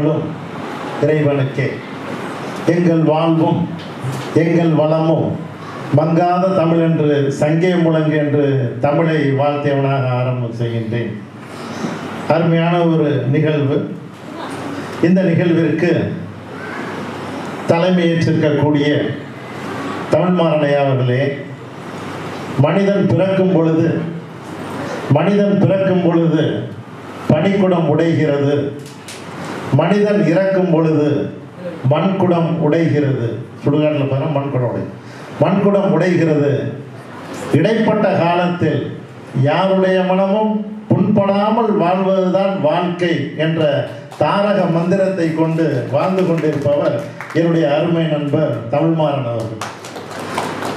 எல்லா புகழும் இறைவனுக்கே. எங்கள் வாழ்வும் எங்கள் வளமும் மங்காத தமிழ் என்று சங்கே முழங்கு என்று தமிழை வாழ்த்தியவனாக ஆரம்பம் செய்கின்றேன். அருமையான ஒரு நிகழ்வு. இந்த நிகழ்விற்கு தலைமையேற்றிருக்கக்கூடிய தமிழ்மாறனையா அவர்களே மனிதன் பிறக்கும் பொழுது மனிதன் பிறக்கும் பொழுது பனிக்குடம் உடைகிறது. மனிதன் இறக்கும் பொழுது மண்குடம் உடைகிறது. சுடுகாட்டில் பாருங்க மண்குடம் உடை. மண்குடம் உடைகிறது. இடைப்பட்ட காலத்தில் யாருடைய மனமும் புண்படாமல் வாழ்வதுதான் வாழ்க்கை என்ற தாரக மந்திரத்தை கொண்டு வாழ்ந்து கொண்டிருப்பவர் என்னுடைய அருமை நண்பர் தமிழ்மாறன் அவர்கள்.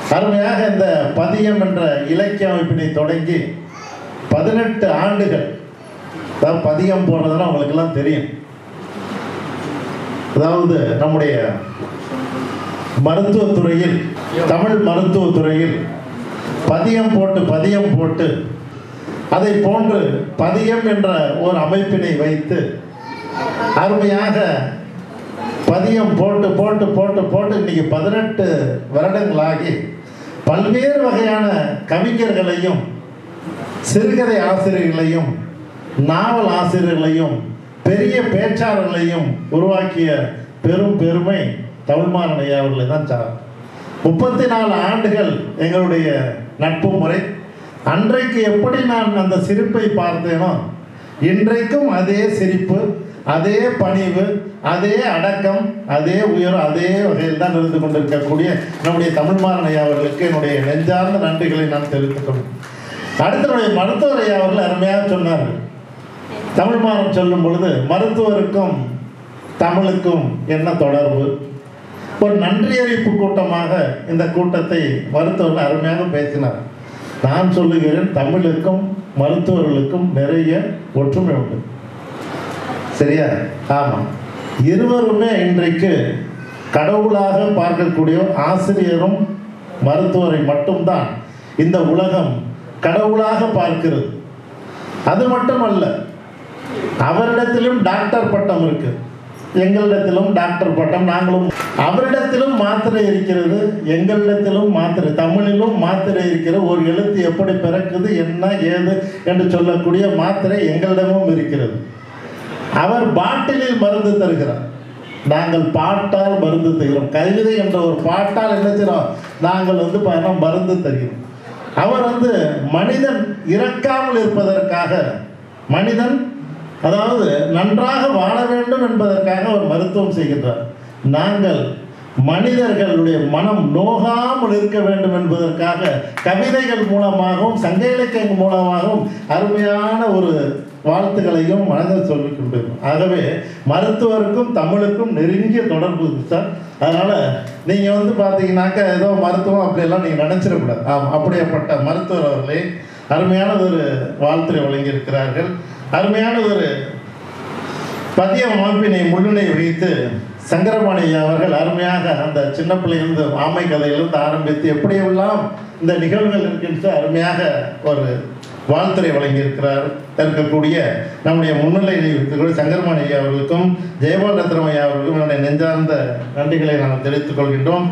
அருமையாக இந்த பதியம் என்ற இலக்கிய அமைப்பினை தொடங்கி பதினெட்டு ஆண்டுகள். அதாவது பதியம் போனதுன்னா அவங்களுக்கெல்லாம் தெரியும். அதாவது நம்முடைய மருத்துவத்துறையில் தமிழ் மருத்துவத்துறையில் பதியம் போட்டு பதியம் போட்டு அதை போன்று பதியம் என்ற ஒரு அமைப்பினை வைத்து அருமையாக பதியம் போட்டு போட்டு போட்டு போட்டு இன்னைக்கு பதினெட்டு வருடங்களாகி பல்வேறு வகையான கவிஞர்களையும் சிறுகதை ஆசிரியர்களையும் நாவல் ஆசிரியர்களையும் பெரிய பேச்சாளர்களையும் உருவாக்கிய பெரும் பெருமை தமிழ்மாறன் ஐயா அவர்களை தான் சார். முப்பத்தி நாலு ஆண்டுகள் எங்களுடைய நட்பு முறை. அன்றைக்கு எப்படி நான் அந்த சிரிப்பை பார்த்தேனோ இன்றைக்கும் அதே சிரிப்பு அதே பணிவு அதே அடக்கம் அதே உயரம் அதே வகையில் தான் இருந்து கொண்டிருக்கக்கூடிய நம்முடைய தமிழ்மாறன் ஐயா அவர்களுக்கு என்னுடைய நெஞ்சார்ந்த நன்றிகளை நான் தெரிவித்துக் கொள்கிறேன். அடுத்த மருத்துவர் ஐயா அவர்கள் அருமையாக சொன்னார்கள். தமிழ் மாதம் சொல்லும் பொழுது மருத்துவருக்கும் தமிழுக்கும் என்ன தொடர்பு? ஒரு நன்றி கூட்டமாக இந்த கூட்டத்தை மருத்துவர்கள் அருமையாக பேசினார். நான் சொல்லுகிறேன் தமிழுக்கும் மருத்துவர்களுக்கும் நிறைய ஒற்றுமை உண்டு. சரியா? ஆமாம் இருவருமே இன்றைக்கு கடவுளாக பார்க்கக்கூடிய ஆசிரியரும் மருத்துவரை மட்டும்தான் இந்த உலகம் கடவுளாக பார்க்கிறது. அது மட்டுமல்ல அவரிடத்திலும் டாக்டர் பட்டம் இருக்கு. எங்களிடத்திலும் டாக்டர் பட்டம் நாங்களும் அவரிடத்திலும் மாத்திரை இருக்கிறது எங்களிடத்திலும் மாத்திரை தமிழிலும் மாத்திரை இருக்கிற ஒரு எழுத்து எப்படி பிறக்குது என்ன ஏது என்று சொல்லக்கூடிய மாத்திரை எங்களிடமும் இருக்கிறது. அவர் பாட்டிலில் மருந்து தருகிறார். நாங்கள் பாட்டால் மருந்து தருகிறோம். கவிதை என்ற ஒரு பாட்டால் என்ன செய்கிறோம் நாங்கள் வந்து பயணம் மருந்து தருகிறோம். அவர் வந்து மனிதன் இறக்காமல் இருப்பதற்காக மனிதன் அதாவது நன்றாக வாழ வேண்டும் என்பதற்காக அவர் மருத்துவம் செய்கின்றார். நாங்கள் மனிதர்களுடைய மனம் நோகாமல் இருக்க வேண்டும் என்பதற்காக கவிதைகள் மூலமாகவும் சங்க இலக்கியங்கள் மூலமாகவும் அருமையான ஒரு வாழ்த்துக்களையும் மனதில் சொல்லிக் கொண்டிருக்கும் ஆகவே மருத்துவருக்கும் தமிழுக்கும் நெருங்கிய தொடர்பு சார் அதனால் நீங்கள் வந்து பார்த்தீங்கன்னாக்கா ஏதோ மருத்துவம் அப்படியெல்லாம் நீங்கள் நினச்சிடக்கூடாது. ஆமாம் அப்படியேப்பட்ட மருத்துவர் அவர்களே அருமையான ஒரு வாழ்த்துரை வழங்கியிருக்கிறார்கள். அருமையான ஒரு பதிய அமைப்பினை முன்னிலை வைத்து சங்கரபாணி அவர்கள் அருமையாக அந்த சின்ன பிள்ளையிலிருந்து ஆமை கதையிலிருந்து ஆரம்பித்து எப்படியெல்லாம் இந்த நிகழ்வுகள் இருக்கின்ற அருமையாக ஒரு வாழ்த்துறை வழங்கியிருக்கிறார். இருக்கக்கூடிய நம்முடைய முன்னிலை இருக்கக்கூடிய சங்கரபாணி ஐயா அவர்களுக்கும் ஜெயபால் ரத்னம் ஐயா அவர்களுக்கும் என்னுடைய நெஞ்சார்ந்த நன்றிகளை நாம் தெரிவித்துக் கொள்கின்றோம்.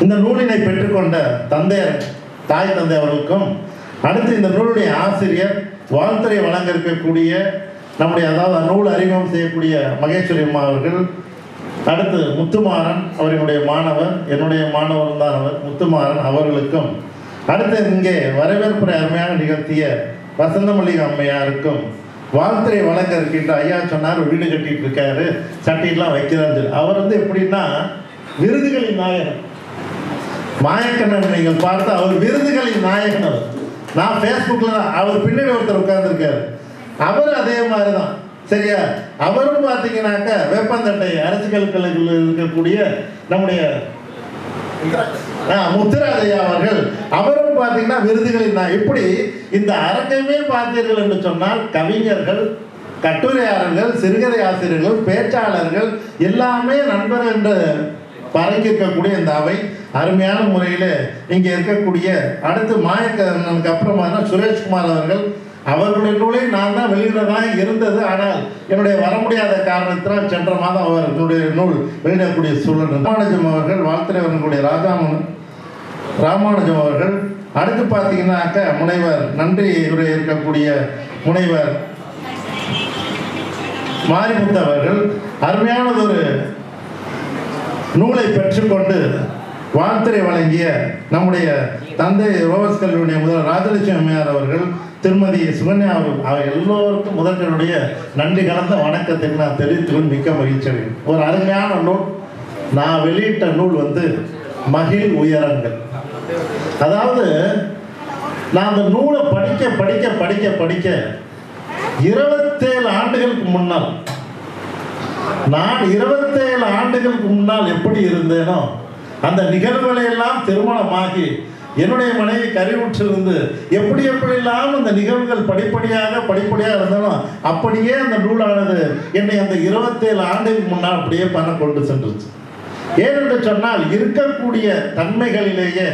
இந்த நூலினை பெற்றுக்கொண்ட தந்தையர் தாய் தந்தை அவர்களுக்கும் அடுத்து இந்த நூலுடைய ஆசிரியர் வாழ்த்துறை வழங்க இருக்கக்கூடிய நம்முடைய அதாவது நூல் அறிமுகம் செய்யக்கூடிய மகேஸ்வரி அம்மா அவர்கள் அடுத்து முத்துமாறன் அவர்களுடைய மாணவர் என்னுடைய மாணவர் தான் அவர் முத்துமாறன் அவர்களுக்கும் அடுத்து இங்கே வரவேற்புரை அருமையாக நிகழ்த்திய வசந்தமல்லிகை அம்மையாருக்கும் வாழ்த்துறை வழங்க இருக்கின்ற ஐயா சொன்னார் வீடு கட்டிட்டு இருக்காரு சட்டையெல்லாம் வைக்கிறாரு அவர் வந்து எப்படின்னா விருதுகளின் நாயகன் மாயக்கண்ணன் நீங்கள் பார்த்து அவர் விருதுகளின் நாயகன் அவர். நான் ஃபேஸ்புக்கில் அவர் பின்னாடி ஒருத்தர் உட்கார்ந்திருக்காரு. அவர் அதே மாதிரி தான் சரியா? அவரும் பார்த்தீங்கன்னாக்க வேப்பந்தட்டை அரசு கல்கலைகளில் இருக்கக்கூடிய நம்முடைய ஆ, முத்துராஜையா அவர்கள் அவரும் பார்த்தீங்கன்னா விருதுகளின் நான் இப்படி இந்த அரங்கமே பார்த்தீர்கள் என்று சொன்னால் கவிஞர்கள் கட்டுரையாளர்கள் சிறுகதை ஆசிரியர்கள் பேச்சாளர்கள் எல்லாமே நண்பர் என்ற பரங்கியிருக்கக்கூடிய இந்த அவை அருமையான முறையில் இங்கே இருக்கக்கூடிய அடுத்து மாயக்கரனுக்கு அப்புறமா சுரேஷ்குமார் அவர்கள். அவர்களுடைய நான் தான் வெளியிடதான் இருந்தது. ஆனால் என்னுடைய வர முடியாத காரணத்தினால் சென்ற மாதம் அவர்களுடைய நூல் வெளியிடக்கூடிய சூழல் ராமானுஜம் அவர்கள் வாழ்த்துறைவர்களுடைய ராஜாமன் ராமானுஜம் அவர்கள். அடுத்து பார்த்தீங்கன்னாக்க முனைவர் நன்றி உரை இருக்கக்கூடிய முனைவர் மாரிமுத்து அவர்கள். அருமையானதொரு நூலை பெற்றுக்கொண்டு வாழ்த்துரை வழங்கிய நம்முடைய தந்தை ரோவர்ஸ் கல்லூரிய முதல்வர் ராஜலட்சுமி அம்மையார் அவர்கள் திருமதி சுகன்யா அவர்கள் அவர் எல்லோருக்கும் முதல்களுடைய நன்றி கலந்த வணக்கத்தை நான் தெரிவித்துக்கொண்டு மிக்க மகிழ்ச்சி அடைகிறேன். ஒரு அருமையான நூல் நான் வெளியிட்ட நூல் வந்து மகிழ் உயரங்கள் அதாவது நான் அந்த நூலை படிக்க படிக்க படிக்க படிக்க இருபத்தேழு ஆண்டுகளுக்கு முன்னால் நான் இருபத்தேழு ஆண்டுகளுக்கு முன்னால் எப்படி இருந்தேனோ அந்த நிகழ்வுகளை எல்லாம் திருமணமாகி என்னுடைய மனைவி கருவுற்றிருந்து எப்படி எப்படியெல்லாம் அந்த நிகழ்வுகள் படிப்படியாக படிப்படியாக இருந்தாலும் அப்படியே அந்த நூலானது என்னை அந்த இருபத்தேழு ஆண்டுக்கு முன்னால் அப்படியே பண்ண கொண்டு சென்றுச்சு. ஏனென்று சொன்னால் இருக்கக்கூடிய தன்மைகளிலேயே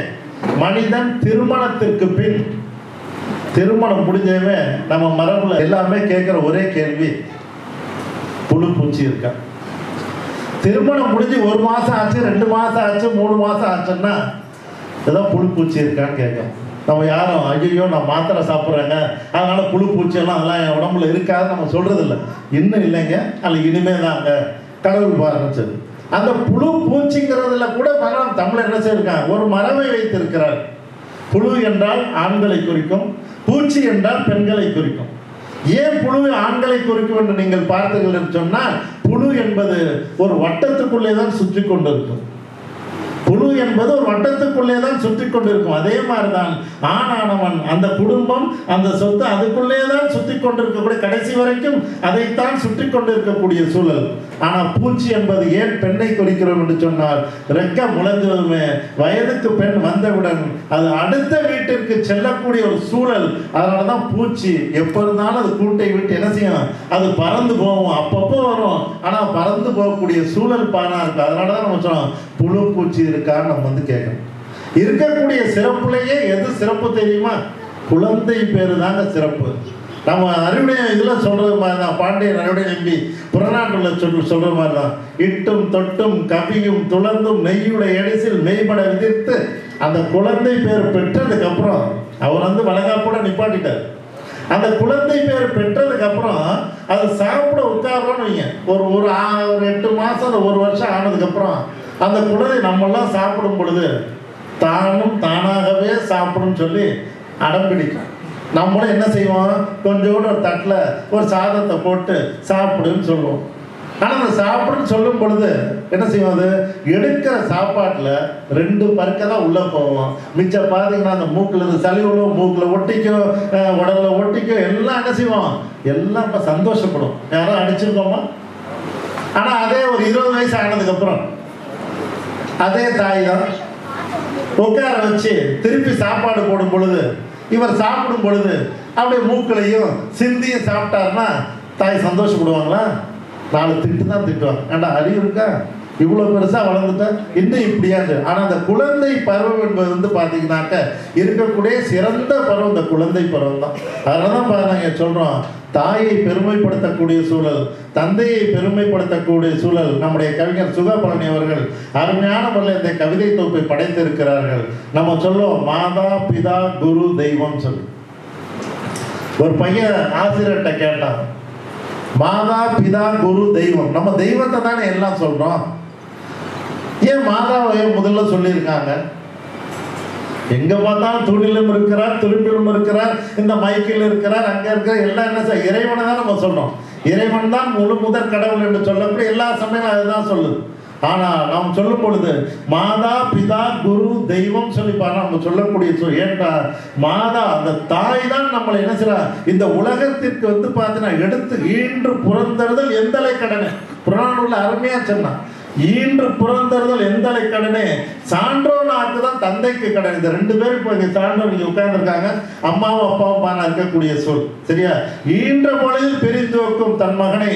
மனிதன் திருமணத்திற்கு பின் திருமணம் முடிஞ்சவே நம்ம மரபுல எல்லாமே கேட்குற ஒரே கேள்வி புழு பூச்சி இருக்கா? திருமணம் முடிஞ்சு ஒரு மாதம் ஆச்சு ரெண்டு மாதம் ஆச்சு மூணு மாதம் ஆச்சுன்னா ஏதோ புழு பூச்சி இருக்கான்னு கேட்கும். நம்ம யாரும் ஐயோ நான் மாத்திரை சாப்பிட்றேங்க. அதனால புழு பூச்சியெல்லாம் அதெல்லாம் என் உடம்புல இருக்காது நம்ம சொல்றது இல்லை இன்னும் இல்லைங்க. அல்ல இனிமே தாங்க கடவுள் ஆரம்பிச்சது. அந்த புழு பூச்சிங்கிறதுல கூட மரம் தமிழ் என்ன செய்யிருக்காங்க ஒரு மரபை வைத்திருக்கிறார். புழு என்றால் ஆண்களை குறிக்கும் பூச்சி என்றால் பெண்களை குறிக்கும். ஏன் புழு ஆண்களை குறிக்கும் என்று நீங்கள் பார்த்தீர்கள் என்று சொன்னால் புழு என்பது ஒரு வட்டத்துக்குள்ளே தான் சுற்றி கொண்டிருக்கும். என்பது ஒரு வட்டத்துக்குள்ளே தான் சுற்றி கொண்டிருக்கும் அதே மாதிரி தான் ஆணானவன் அந்த குடும்பம் அந்த சொத்து அதுக்குள்ளே தான் சுற்றி கொண்டிருக்கக்கூடிய கடைசி வரைக்கும் அதைத்தான் சுற்றி கொண்டிருக்கக்கூடிய சூழல். ஆனால் பூச்சி என்பது ஏன் பெண்ணை குறிக்கிறோம் என்று சொன்னால் ரெக்க முழங்குவதுமே வயதுக்கு பெண் வந்தவுடன் அது அடுத்த வீட்டிற்கு செல்லக்கூடிய ஒரு சூழல். அதனால தான் பூச்சி எப்போ இருந்தாலும் அது கூட்டை விட்டு என்ன செய்யும்? அது பறந்து போகும். அப்பப்போ வரும். ஆனால் பறந்து போகக்கூடிய சூழல் பானா இருக்கு. அதனால தான் நம்ம சொன்னோம் புழு பூச்சி இருக்கான்னு நம்ம வந்து கேட்கணும். இருக்கக்கூடிய சிறப்புலேயே எது சிறப்பு தெரியுமா? குழந்தை பேரு தாங்க சிறப்பு. நம்ம அறிவுடைய இதில் சொல்கிறது மாதிரி தான் பாண்டியன் அறிவுடைய நம்பி புறநாட்டில் சொல் சொல்கிற மாதிரி தான் இட்டும் தொட்டும் கவியும் துளந்தும் நெய்யுடைய எடிசில் மெய்பட விதிர்த்து அந்த குழந்தை பேர் பெற்றதுக்கப்புறம் அவர் வந்து வளகாப்போட நிப்பாட்டிட்டார். அந்த குழந்தை பேர் பெற்றதுக்கப்புறம் அது சாப்பிட உட்காரோன்னு வைங்க. ஒரு ஒரு ஒரு எட்டு மாதம் ஒரு வருஷம் ஆனதுக்கப்புறம் அந்த குழந்தை நம்மெல்லாம் சாப்பிடும் பொழுது தானும் தானாகவே சாப்பிடும் சொல்லி அடம் பிடிக்கும். நம்மளும் என்ன செய்வோம்? கொஞ்சோடு ஒரு தட்டில் ஒரு சாதத்தை போட்டு சாப்பிடுன்னு சொல்லுவோம். ஆனால் அந்த சாப்பிடுன்னு சொல்லும் பொழுது என்ன செய்வோம் அது? எடுக்கிற சாப்பாட்டில் ரெண்டு பருக்க தான் உள்ளே போவோம். மிச்சம் பார்த்தீங்கன்னா அந்த மூக்கில் இருந்து சளி விழுவும் மூக்கில் ஒட்டிக்கும் உடலில் ஒட்டிக்கோ ஒட்டிக்கும் எல்லாம் என்ன செய்வோம்? எல்லாம் இப்போ சந்தோஷப்படும். யாரும் அடிச்சிருக்கோமா? ஆனால் அதே ஒரு இருபது வயசு ஆனதுக்கப்புறம் அதே தாய் தான் உட்கார வச்சு திருப்பி சாப்பாடு போடும் பொழுது இவர் சாப்பிடும் பொழுது அப்படியே மூக்களையும் சிந்தியும் சாப்பிட்டாருன்னா தாய் சந்தோஷப்படுவாங்களா? நாலு திட்டு தான் திட்டுவாங்க. ஏண்டா அறிவு இருக்கா? இவ்வளோ பெருசாக வளர்ந்துட்டா இன்னும் இப்படியாது ஆனால் அந்த குழந்தை பருவம் என்பது வந்து பார்த்தீங்கன்னாக்க இருக்கக்கூடிய சிறந்த பருவம் இந்த குழந்தை பருவம் தான். அதனால தான் பாருங்க சொல்கிறோம் தாயை பெருமைப்படுத்தக்கூடிய சூழல் தந்தையை பெருமைப்படுத்தக்கூடிய சூழல் நம்முடைய கவிஞர் சுகபழனி அவர்கள் அருமையான முறையில் இந்த கவிதை தொகுப்பை படைத்திருக்கிறார்கள். நம்ம சொல்லுவோம் மாதா பிதா குரு தெய்வம் சொல்லி. ஒரு பையன் ஆசிரியர்கிட்ட கேட்டான் மாதா பிதா குரு தெய்வம். நம்ம தெய்வத்தை தானே எல்லாம் சொல்றோம். ஏன் மாதாவை முதல்ல சொல்லியிருக்காங்க? எங்க பார்த்தாலும் துணிலும் இருக்கிறார் துருப்பிலும் இருக்கிறார் இந்த மைக்கில் இருக்கிறார் அங்க இருக்கிற எல்லாம் என்ன செய்ய இறைவனை தான் நம்ம சொல்றோம். இறைவன் தான் முழு முதற் கடவுள் என்று சொல்லக்கூடிய எல்லா சமயம் அதுதான் சொல்லுது. ஆனா நாம் சொல்லும் பொழுது மாதா பிதா குரு தெய்வம் சொல்லி பாரு நம்ம சொல்லக்கூடிய சொல் ஏன்டா மாதா அந்த தாய் தான் நம்மளை என்ன செய்றா இந்த உலகத்திற்கு வந்து பார்த்தீங்கன்னா எடுத்து ஈன்று புறந்தறுதல் எந்தலை கடனை புறானுள்ள அருமையா சொன்னான். ஈன்று புறந்தறுதல் எந்தலை கடனே? சான்றோன் ஆக்கு தான் தந்தைக்கு கடன். இந்த ரெண்டு பேரும் இப்போ இங்கே சான்றோர் இங்கே உட்கார்ந்துருக்காங்க. அம்மாவும் அப்பாவும் பானா இருக்கக்கூடிய சொல். சரியா? ஈன்ற பொழுதில் பிரிந்தோக்கும் தன் மகனை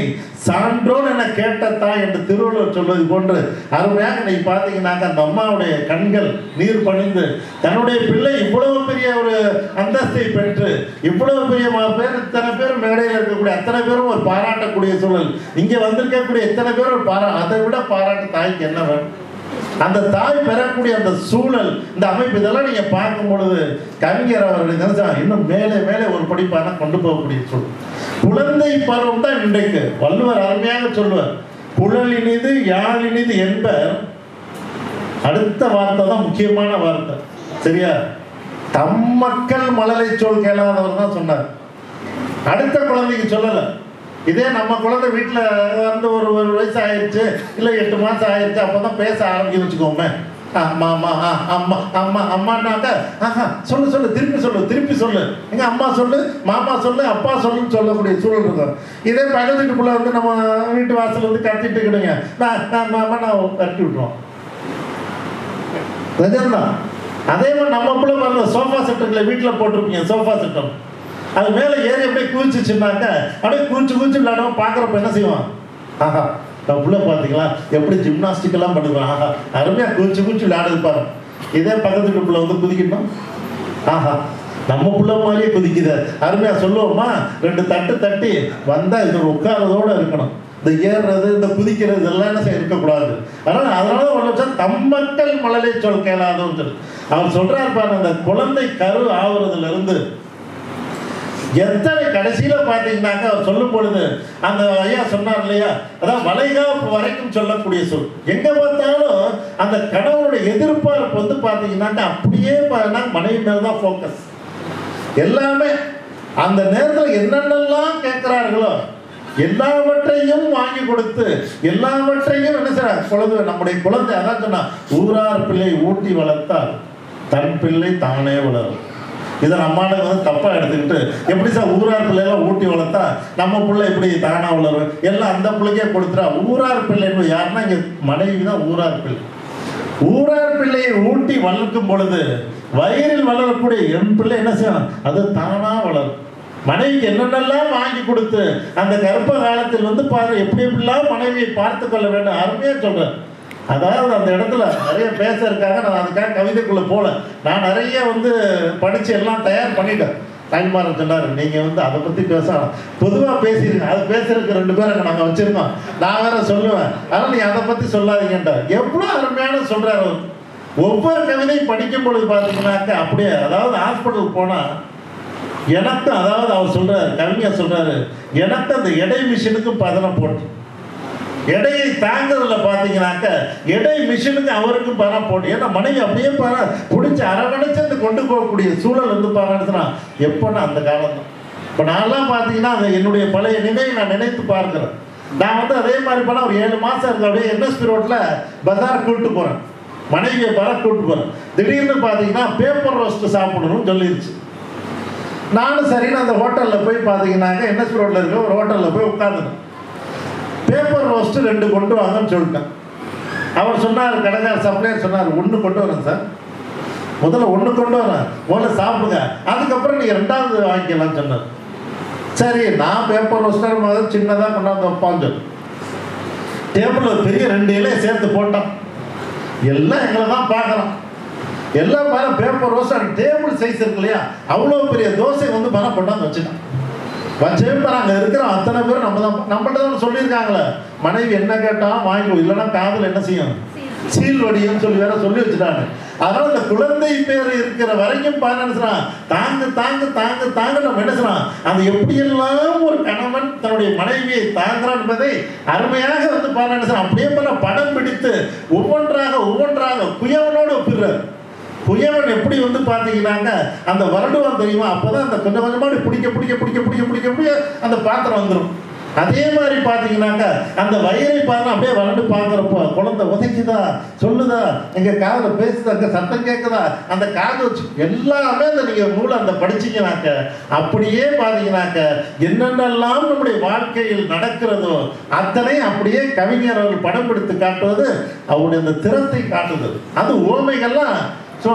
சான்றோன் என கேட்ட தாய் என்று திருவள்ளுவர் சொல்வது போன்று அருமையாக இன்னைக்கு பார்த்தீங்கன்னாக்க அந்த அம்மாவுடைய கண்கள் நீர் பணிந்து தன்னுடைய பிள்ளை இவ்வளவு பெரிய ஒரு அந்தஸ்தை பெற்று இவ்வளவு பெரிய பேர் இத்தனை பேர் மேடையில் இருக்கக்கூடிய அத்தனை பேரும் ஒரு பாராட்டக்கூடிய சூழல். இங்கே வந்திருக்கக்கூடிய இத்தனை பேர் ஒரு பாரா அதை விட பாராட்டு தாய்க்கு என்ன வேணும்? அந்த தாய் பெறக்கூடிய அந்த சூழல் இந்த அமைப்பு இதெல்லாம் நீங்க பார்க்கும் பொழுது கவிஞர் அவருடைய நினைச்சா இன்னும் மேலே மேலே ஒரு படிப்பான கொண்டு போகக்கூடிய சூழல். குழந்தை பருவம் தான் இன்றைக்கு வள்ளுவர் அருமையாக சொல்லுவார். குழலினிது யாழினிது என்பர். அடுத்த வார்த்தை தான் முக்கியமான வார்த்தை. சரியா? தம் மக்கள் மழலை சொல் கேளாதவர் தான் சொன்னார். அடுத்த குழந்தைக்கு சொல்லலை. இதே நம்ம குழந்தை வீட்டில் வந்து ஒரு ஒரு வயசு ஆயிடுச்சு இல்லை எட்டு மாதம் ஆயிடுச்சு அப்போ தான் பேச ஆரம்பிக்க வச்சுக்கோமே. அம்மா அம்மா ஆ, அம்மா அம்மா அம்மானாக்க ஆஹா சொல்லு சொல்லு திருப்பி சொல்லு திருப்பி சொல்லு. எங்கள் அம்மா சொல்லு மாமா சொல்லு அப்பா சொல்லுன்னு சொல்லக்கூடிய சூழல் இருக்கும். இதே பக்கத்து வந்து நம்ம வீட்டு வாசல் வந்து கத்திட்டு இருக்கிறீங்க நான் நான் மாமா நான் கட்டி விட்டுருவோம். நிஜம்தான். அதே மாதிரி நம்ம பிள்ளை பாருங்க சோஃபா செட்டுங்களை வீட்டில் போட்டிருப்பீங்க சோஃபா செட்டம். அது மேலே ஏறி அப்படியே குதிச்சுச்சுனாக்க அப்படியே குதிச்சு குதிச்சு விளையாடுவோம் பார்க்குறப்ப என்ன செய்வான்? ஆஹா டபுள பார்த்தீங்களா எப்படி ஜிம்னாஸ்டிக் எல்லாம் ஆஹா அருமையாக குதிச்சு குதிச்சு விளையாடுது பாரு இதே பக்கத்து வீட்டு பிள்ளை வந்து குதிக்கணும். ஆஹா நம்ம புள்ள மாதிரியே குதிக்குது. அருமையாக சொல்லுவோமா? ரெண்டு தட்டு தட்டி வந்தால் இது உட்காரதோடு இருக்கணும். இந்த ஏறுறது இந்த குதிக்கிறது இதெல்லாம் என்ன செய்ய இருக்கக்கூடாது. அதனால் அதனால ஒரு லட்சம் தம்மக்கள் மழலை சொல் கேளாதோன்னு சொல்லி. அவர் சொல்கிறார் பாருங்க அந்த குழந்தை கரு ஆகுறதுலேருந்து இருந்து எத்தனை கடைசியில் பார்த்தீங்கன்னாக்க அவர் சொல்லும் பொழுது அந்த ஐயா சொன்னார் இல்லையா? அதான் வளைகாப்பு வரைக்கும் சொல்லக்கூடிய சொல். எங்கே பார்த்தாலும் அந்த கணவனுடைய எதிர்பார்ப்பு வந்து பார்த்தீங்கன்னாக்க அப்படியே பாத்தீங்கன்னா மனைவி மேல தான் ஃபோக்கஸ் எல்லாமே அந்த நேரத்தில் என்னென்னலாம் கேட்குறார்களோ எல்லாவற்றையும் வாங்கி கொடுத்து எல்லாவற்றையும் என்ன செய்ய குழந்தை நம்முடைய குழந்தை அதான் சொன்னா ஊரார் பிள்ளை ஊட்டி வளர்த்தால் தன் பிள்ளை தானே வளரும். இதை நம்மால வந்து தப்பா எடுத்துக்கிட்டு எப்படி சார் ஊரார் பிள்ளைலாம் ஊட்டி வளர்த்தா நம்ம பிள்ளை எப்படி தானா வளரும்? எல்லாம் அந்த பிள்ளைக்கே கொடுத்துறா ஊரார் பிள்ளைன்னு யாருன்னா இங்க மனைவி தான் ஊரார் பிள்ளை. ஊரார் பிள்ளையை ஊட்டி வளர்க்கும் பொழுது வயிறில் வளரக்கூடிய என் பிள்ளை என்ன செய்யும் அது தானா வளரும். மனைவிக்கு என்னென்னலாம் வாங்கி கொடுத்து அந்த கர்ப்ப காலத்தில் வந்து பாரு எப்படி எப்படிலாம் மனைவியை பார்த்து கொள்ள வேண்டும்? அருமையாக சொல்றேன் அதாவது அந்த இடத்துல நிறைய பேச இருக்காங்க. நான் அதுக்காக கவிதைக்குள்ள போல. நான் நிறைய வந்து படிச்சு எல்லாம் தயார் பண்ணிட்டேன். தாய்மாரன் சொன்னார் நீங்க வந்து அதை பத்தி பேசலாம் பொதுவா பேசிருங்க. அதை பேசுறதுக்கு ரெண்டு பேரும் அங்கே நாங்க வச்சிருக்கோம். நான் வேற சொல்லுவேன். அதனால நீ அதை பத்தி சொல்லாதீங்கன்ற எவ்வளவு அருமையான சொல்றாரு அவர். ஒவ்வொரு கவிதையும் படிக்கும் பொழுது பாத்தீங்கன்னாக்க அப்படியே அதாவது ஹாஸ்பிட்டல் போனா எனக்கு அதாவது அவர் சொல்றாரு கவிஞர் சொல்றாரு எனக்கு அந்த எடை மிஷினுக்கு பதனம் போட்டு எடையை தாங்கிறதுல பாத்தீங்கன்னாக்க எடை மிஷினுக்கு அவருக்கும் பணம் போட்டு ஏன்னா மனைவி அப்படியே பாரு பிடிச்சி அரவணைச்சு அந்த கொண்டு போகக்கூடிய சூழல் வந்து பாருன்னா எப்போன்னா அந்த காலம் தான் இப்போ நான்லாம் பார்த்தீங்கன்னா அது என்னுடைய பழைய நினைவை நான் நினைத்து பார்க்குறேன். நான் வந்து அதே மாதிரி பண்ண ஒரு ஏழு மாதம் இருக்கு அப்படியே என்எஸ்பி ரோட்டில் பஜார் கூப்பிட்டு போகிறேன் மனைவியை பர கூப்பிட்டு போகிறேன் திடீர்னு பார்த்தீங்கன்னா பேப்பர் ரோஸ்ட்டு சாப்பிடணும்னு சொல்லிருச்சு. நானும் சரின்னு அந்த ஹோட்டலில் போய் பார்த்தீங்கன்னாக்க என்எஸ்பி ரோட்டில் இருக்க ஒரு ஹோட்டலில் போய் உட்காந்துனேன் பேப்பர் ரோஸ்ட் ரெண்டு கொண்டு வாங்கன்னு சொல்லிட்டேன். அவர் சொன்னார் கடைக்கார சப்ளையர் சொன்னார் ஒன்று கொண்டு வரேன் சார். முதல்ல ஒன்று கொண்டு வரேன். முதல்ல சாப்பிடுங்க. அதுக்கப்புறம் நீங்கள் ரெண்டாவது வாங்கிக்கலாம்னு சொன்னார். சரி நான் பேப்பர் ரோஸ்டர் முதல்ல சின்னதாக கொண்டாந்து வைப்பான்னு சொல்லி டேபிளில் பெரிய ரெண்டு இலையை சேர்த்து போட்டான். எல்லாம் எங்களை தான் பார்க்குறோம் எல்லாம் மேலே பேப்பர் ரோஸ்டர் டேபிள் சைஸ் இருக்கு இல்லையா? அவ்வளோ பெரிய தோசை வந்து மேலே கொண்டாந்து வச்சுட்டான். வச்சே பாரு அங்கே இருக்கிற அத்தனை பேரும் நம்ம தான் நம்மள்ட்ட தான் சொல்லியிருக்காங்களே. மனைவி என்ன கேட்டாலும் வாங்கிக்கோ இல்லைன்னா காதல் என்ன செய்யும்? சீல் வடியும் சொல்லி வேற சொல்லி வச்சுட்டாங்க. அதனால இந்த குழந்தை பேர் இருக்கிற வரைக்கும் பாரு என்ன தாங்கு தாங்கு தாங்கு தாங்க நம்ம என்ன செய்றோம்? அது எப்படியெல்லாம் ஒரு கணவன் தன்னுடைய மனைவியை தாங்குறான் என்பதை அருமையாக வந்து பாருன்னு அப்படியே பல படம் பிடித்து ஒவ்வொன்றாக ஒவ்வொன்றாக குயவனோடு ஒப்பிடுறார். குயவன் எப்படி வந்து பார்த்தீங்கன்னாக்க அந்த வருடுவான் தெரியுமா? அப்போதான் அந்த கொஞ்சம் கொஞ்சமாக பிடிக்க பிடிக்க பிடிக்க பிடிக்க பிடிக்க பிடிக்க அந்த பாத்திரம் வந்துடும் அதே மாதிரி பார்த்தீங்கன்னாக்க அந்த வயிறை பாருங்க அப்படியே வளர்ந்து பார்க்குறப்போ குழந்தை உதைக்குதா? சொல்லுதா? எங்கள் காதில் பேசுதா? அங்கே சத்தம் கேட்குதா அந்த காது வச்சு எல்லாமே அந்த நீங்கள் மூளை அந்த படிச்சிங்கனாக்க அப்படியே பார்த்தீங்கன்னாக்க என்னென்னலாம் நம்முடைய வாழ்க்கையில் நடக்கிறதோ அத்தனை அப்படியே கவிஞர் அவர்கள் படம் பிடித்து காட்டுவது அவருடைய அந்த திறத்தை காட்டுது அது ஓமைகள்லாம் ஸோ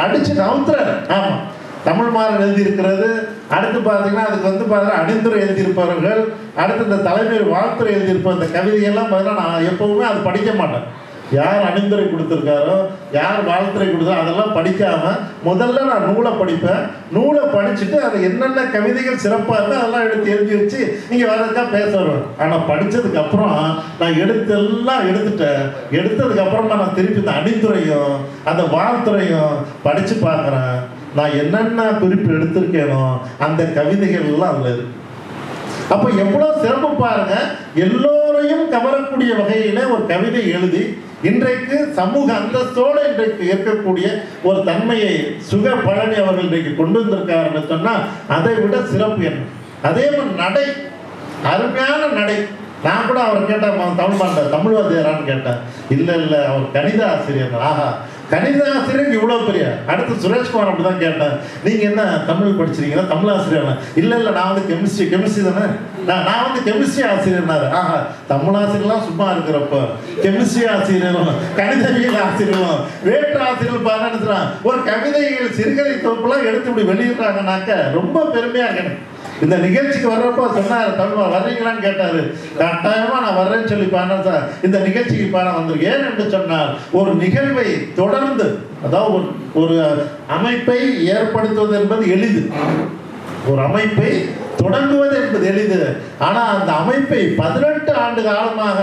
அடிச்சு நவுத்துறாரு ஆமாம் தமிழ் மாறன் எழுதியிருக்கிறது. அடுத்து பார்த்தீங்கன்னா அதுக்கு வந்து பார்த்தீங்கன்னா அணிந்துரை எழுதியிருப்பவர்கள். அடுத்து இந்த தலைமையில் வாழ்த்துறை எழுதியிருப்ப இந்த கவிதையெல்லாம் பார்த்தீங்கன்னா நான் எப்பவுமே அது படிக்க மாட்டேன். யார் அணிந்துரை கொடுத்துருக்காரோ யார் வாழ்த்துறை கொடுத்தாரோ அதெல்லாம் படிக்காம முதல்ல நான் நூலை படிப்பேன். நூலை படிச்சுட்டு அதை என்னென்ன கவிதைகள் சிறப்பாக இருக்கோ அதெல்லாம் எடுத்து எழுதி வச்சு நீங்கள் வரதுக்கா பேச வருவேன். ஆனால் படித்ததுக்கப்புறம் நான் எடுத்தெல்லாம் எடுத்துட்டேன். எடுத்ததுக்கு அப்புறமா நான் திருப்பி இந்த அணிந்துரையும் அந்த வாழ்த்துறையும் படித்து பார்க்குறேன். நான் என்னென்ன குறிப்பு எடுத்திருக்கேனோ அந்த கவிதைகள் எல்லாம் அதில் இருக்கு. அப்போ எவ்வளோ சிறப்பு பாருங்க. எல்லோரையும் கவரக்கூடிய வகையில் ஒரு கவிதை எழுதி இன்றைக்கு சமூக அந்தஸ்தோடு இன்றைக்கு இருக்கக்கூடிய ஒரு தன்மையை சுக பழனி அவர்கள் இன்றைக்கு கொண்டு வந்திருக்காருன்னு சொன்னால் அதை விட சிறப்பு என்ன? அதே மாதிரி நடை அருமையான நடை. நான் கூட அவர் கேட்டேன் தமிழ் பாண்ட தமிழ் வாத்தியாரான்னு கேட்டேன். இல்லை இல்லை அவர் கணித ஆசிரியர். ஆஹா கணித ஆசிரியர் இவ்வளோ பெரிய அடுத்து சுரேஷ்குமார் அப்படி தான் கேட்டேன் நீங்கள் என்ன தமிழ் படிச்சிருக்கீங்களா? தமிழ் ஆசிரியர்? இல்லை இல்லை நான் வந்து கெமிஸ்ட்ரி கெமிஸ்ட்ரி தானே? நான் நான் வந்து கெமிஸ்ட்ரி ஆசிரியர்னாரு. ஆஹா தமிழ் ஆசிரியர்லாம் சும்மா இருக்கிறப்ப. கெமிஸ்ட்ரி ஆசிரியரும் கணிதவியல் ஆசிரியரும் வேற்று ஆசிரியர் பாருன்னு ஒரு கவிதைகள் சிறுகதை தொகுப்புலாம் எடுத்து இப்படி வெளியிடுறாங்கனாக்க ரொம்ப பெருமையாக இருக்கணும். இந்த நிகழ்ச்சிக்கு வர்றப்போ சொன்னார் தமிழ் வர்றீங்களான்னு கேட்டாரு. கட்டாயமா நான் வர்றேன்னு சொல்லி பாடினேன் சார். இந்த நிகழ்ச்சிக்கு பாட வந்திருக்கு ஏன் என்று சொன்னால் ஒரு நிகழ்வை தொடர்ந்து அதாவது ஒரு ஒரு அமைப்பை ஏற்படுத்துவது என்பது எளிது. ஒரு அமைப்பை தொடங்குவது என்பது எளிது. ஆனால் அந்த அமைப்பை பதினெட்டு ஆண்டு காலமாக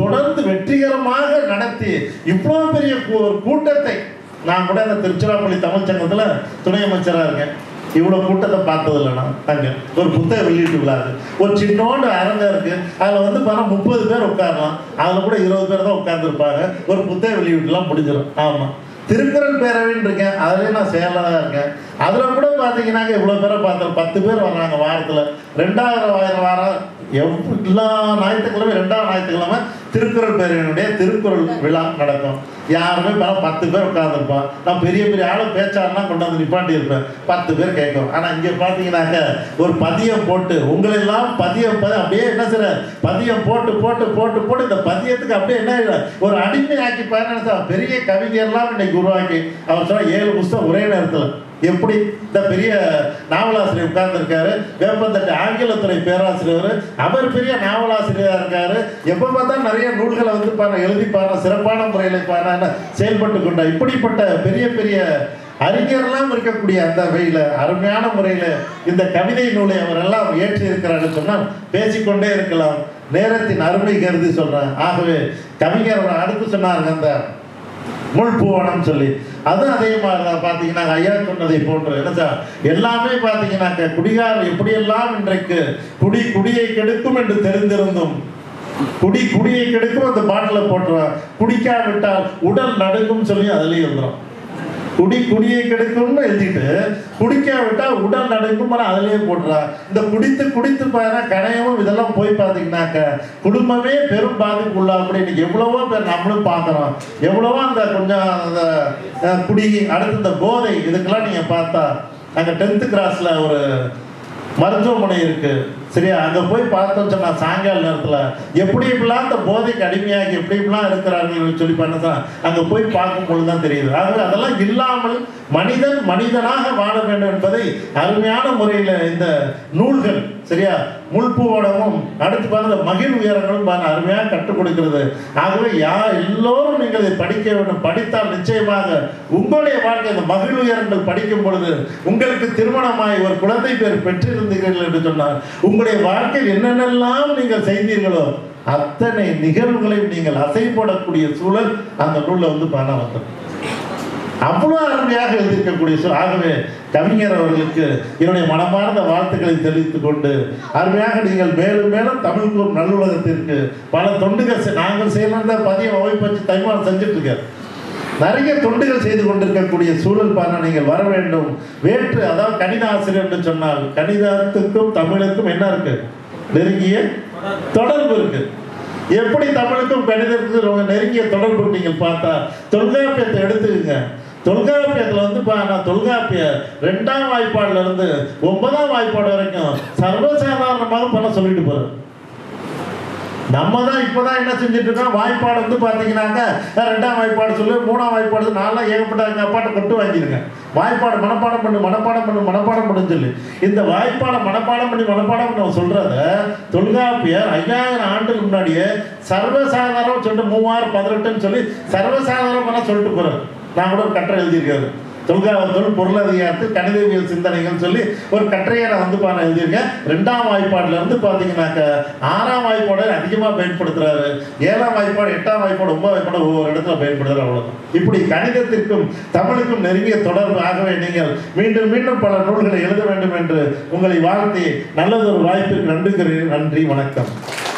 தொடர்ந்து வெற்றிகரமாக நடத்தி இவ்வளோ பெரிய ஒரு கூட்டத்தை நான் கூட அந்த திருச்சிராப்பள்ளி தமிழ் துணை அமைச்சராக இருக்கேன். இவ்வளோ கூட்டத்தை பார்த்தது இல்லை தங்க ஒரு புத்தக வெளியீட்டு விழா ஒரு சின்னோண்டு அரங்கம் இருக்கு. அதில் வந்து பார்த்தா முப்பது பேர் உட்காரலாம். அதில் கூட இருபது பேர் தான் உட்கார்ந்துருப்பாங்க. ஒரு புத்தக வெளியீட்டுலாம் முடிஞ்சிடும். ஆமாம் திருக்குறள் பேரவைன்னு இருக்கேன். அதுலேயும் நான் செயலாளராக இருக்கேன். அதில் கூட பார்த்தீங்கன்னாக்க இவ்வளோ பேரை பார்த்தேன் பத்து பேர் வர்றாங்க வாரத்தில். ரெண்டாயிரம் ஆயிரம் வாரம். எவ் எல்லா ஞாயிற்றுக்கிழமை ரெண்டாவது ஞாயிற்றுக்கிழமை திருக்குறள் பேரவையினுடைய திருக்குறள் விழா நடக்கும். யாருமே பல பத்து பேர் உட்காந்துருப்பான் நான் பெரிய பெரிய ஆளும் பேச்சாருன்னா கொண்டு வந்து நிப்பாட்டி இருப்பேன் பத்து பேர் கேட்கும். ஆனால் இங்கே பார்த்தீங்கன்னாக்க ஒரு பதியம் போட்டு உங்களெல்லாம் பதியம் பதி அப்படியே என்ன செய்ற? பதியம் போட்டு போட்டு போட்டு போட்டு இந்த பதியத்துக்கு அப்படியே என்ன ஆயிடுற? ஒரு அடிமையாக்கி பாருங்க பெரிய கவிஞர்லாம் இன்னைக்கு உருவாக்கி அவர் சொன்னால் ஏழு புஸ்தகம் ஒரே நேரத்தில். எப்படி இந்த பெரிய நாவலாசிரியர் உட்கார்ந்துருக்காரு? வேப்பந்தட்டு ஆங்கிலத்துறை பேராசிரியர். அவர் பெரிய நாவலாசிரியராக இருக்காரு. எப்போ பார்த்தா நிறைய நூல்களை வந்து பாரு எழுதிப்பாரு சிறப்பான முறையில் பாரு செயல்பட்டு கொண்டார். இப்படிப்பட்ட பெரிய பெரிய அறிஞரெல்லாம் இருக்கக்கூடிய அந்த வகையில் அருமையான முறையில் இந்த கவிதை நூலை அவரெல்லாம் ஏற்றி இருக்கிறார்கள் சொன்னால் பேசிக்கொண்டே இருக்கலாம். நேரத்தின் அருமை கருதி சொல்கிறேன் ஆகவே கவிஞர் அவர் அடுத்து சொன்னாருங்க அந்த முள்பூவனம் சொல்லி. அதுவும் அதே மாதிரி தான் பார்த்தீங்கன்னா ஐயா சொன்னதை போன்று என்ன சார்? எல்லாமே பார்த்தீங்கன்னாக்க குடிகார் எப்படியெல்லாம் இன்றைக்கு குடி குடியை கெடுக்கும் என்று தெரிந்திருந்தும் குடி குடியை கெடுக்கும் அந்த பாட்டில் போட்டுருவான் குடிக்காவிட்டால் உடல் நடுங்கும் சொல்லி அதுலேயே இருந்துடும் குடி குடியை கெடுக்கும்னு எழுதிட்டு குடிக்காவிட்டா உடல் நடுங்கும் அதிலேயே போட்டுறான் இந்த குடித்து குடித்து பாரு கடையவும் இதெல்லாம் போய் பார்த்தீங்கன்னாக்க குடும்பமே பெரும் பாதிப்பு உள்ளாகக்கூடிய இன்னைக்கு எவ்வளவோ பேர் நம்மளும் பார்க்குறோம் எவ்வளவோ அந்த கொஞ்சம் அந்த குடி அடுத்து இந்த போதை இதுக்கெல்லாம் நீங்கள் பார்த்தா அங்கே டென்த்து கிளாஸில் ஒரு மருத்துவமனை இருக்கு. சரியா அங்க போய் பார்த்தோம் சொன்னா சாயங்கால நேரத்துல எப்படி இப்படிலாம் அந்த போதைக்கு அடிமையாகி எப்படி இப்படிலாம் இருக்கிறார்கள் சொல்லி பண்ணதான் அங்க போய் பார்க்கும்பொழுது தான் தெரியுது. ஆகவே அதெல்லாம் இல்லாமல் மனிதன் மனிதனாக வாழ வேண்டும் என்பதை அருமையான முறையில் இந்த நூல்கள் சரியா முள்பூவடமும் அடுத்து பாருங்க மகிழ் உயரங்களும் பாருங்க அருமையாக கற்றுக் கொடுக்கிறது. ஆகவே யா எல்லோரும் நீங்கள் இதை படிக்க வேண்டும். படித்தால் நிச்சயமாக உங்களுடைய வாழ்க்கை இந்த மகிழ் உயரங்கள் படிக்கும் பொழுது உங்களுக்கு திருமணமாய் ஒரு குழந்தை பேர் பெற்றிருந்தீர்கள் என்று சொன்னார். உங்களுடைய வாழ்க்கையில் என்னென்னலாம் நீங்கள் செய்தீர்களோ அத்தனை நிகழ்வுகளையும் நீங்கள் அசை போடக்கூடிய சூழல் அந்த நூலில் வந்து பண்ண வந்தது. அவ்வளோ அருமையாக எழுதியிருக்கக்கூடிய சூழ் ஆகவே கவிஞர் அவர்களுக்கு என்னுடைய மனமார்ந்த வாழ்த்துக்களை தெரிவித்துக் கொண்டு அருமையாக நீங்கள் மேலும் மேலும் தமிழ் கூறும் நல்லுலகத்திற்கு பல தொண்டுகள் செய்- நாங்கள் செய்யலாம் பதியம் அமைப்பச்சு தைமானம் செஞ்சுட்டு இருக்கார். நிறைய தொண்டுகள் செய்து கொண்டிருக்கக்கூடிய சூழல் பாருங்க நீங்கள் வர வேண்டும். வேற்று அதாவது கணித ஆசிரியர் என்று சொன்னால் கணிதத்துக்கும் தமிழுக்கும் என்ன இருக்கு? நெருங்கிய தொடர்பு இருக்கு. எப்படி தமிழுக்கும் கணிதத்துக்கும் ரொம்ப நெருங்கிய தொடர்பு நீங்கள் பார்த்தா தொல்காப்பியத்தை எடுத்துக்கங்க. தொல்காப்பியத்தில் வந்து பா நான் தொல்காப்பிய ரெண்டாம் வாய்ப்பாடுல இருந்து ஒன்பதாம் வாய்ப்பாடு வரைக்கும் சர்வசாதாரணமாக பண்ண சொல்லிட்டு போறேன் நம்ம தான் இப்போ தான் என்ன செஞ்சுட்டு இருக்கோம் வாய்ப்பாடு வந்து பார்த்தீங்கன்னாக்க ரெண்டாம் வாய்ப்பாடு சொல்லு மூணாம் வாய்ப்பாடு நாலாம் ஏகப்பட்ட எங்கள் அப்பாட்ட கொட்டு வாங்கியிருக்கேன் வாய்ப்பாடு மனப்பாடம் பண்ணு மனப்பாடம் பண்ணு மனப்பாடம் பண்ணு சொல்லி. இந்த வாய்ப்பாடை மனப்பாடம் பண்ணி மனப்பாடம் பண்ண சொல்கிறத தொல்காப்பியர் ஐயாயிரம் ஆண்டுக்கு முன்னாடியே சர்வசாதாரம் சொல்லிட்டு மூவாயிரம் பதினெட்டுன்னு சொல்லி சர்வசாதாரணமெல்லாம் சொல்லிட்டு போகிறார் நான் கூட ஒரு கட்டுரை எழுதியிருக்காரு. தொல்காப்பியர் பொருளதிகாரத்தில் கணிதவியல் சிந்தனைகள் சொல்லி ஒரு கட்டுரையை நான் வந்து பா- எழுதியிருக்கேன். ரெண்டாம் வாய்ப்பாடுல இருந்து பார்த்தீங்கன்னாக்க ஆறாம் வாய்ப்பாடு அதிகமாக பயன்படுத்துறாரு. ஏழாம் வாய்ப்பாடு எட்டாம் வாய்ப்பாடு ஒன்பதாம் வாய்ப்பாடு ஒவ்வொரு இடத்துல பயன்படுத்துறாரு அவ்வளோ இப்படி கணிதத்திற்கும் தமிழுக்கும் நெருங்கிய தொடர்பு ஆகவே நீங்கள் மீண்டும் மீண்டும் பல நூல்களை எழுத வேண்டும் என்று உங்களை வாழ்த்தி நல்லதொரு வாய்ப்புக்கு நன்றி கூறுகிறேன். நன்றி வணக்கம்.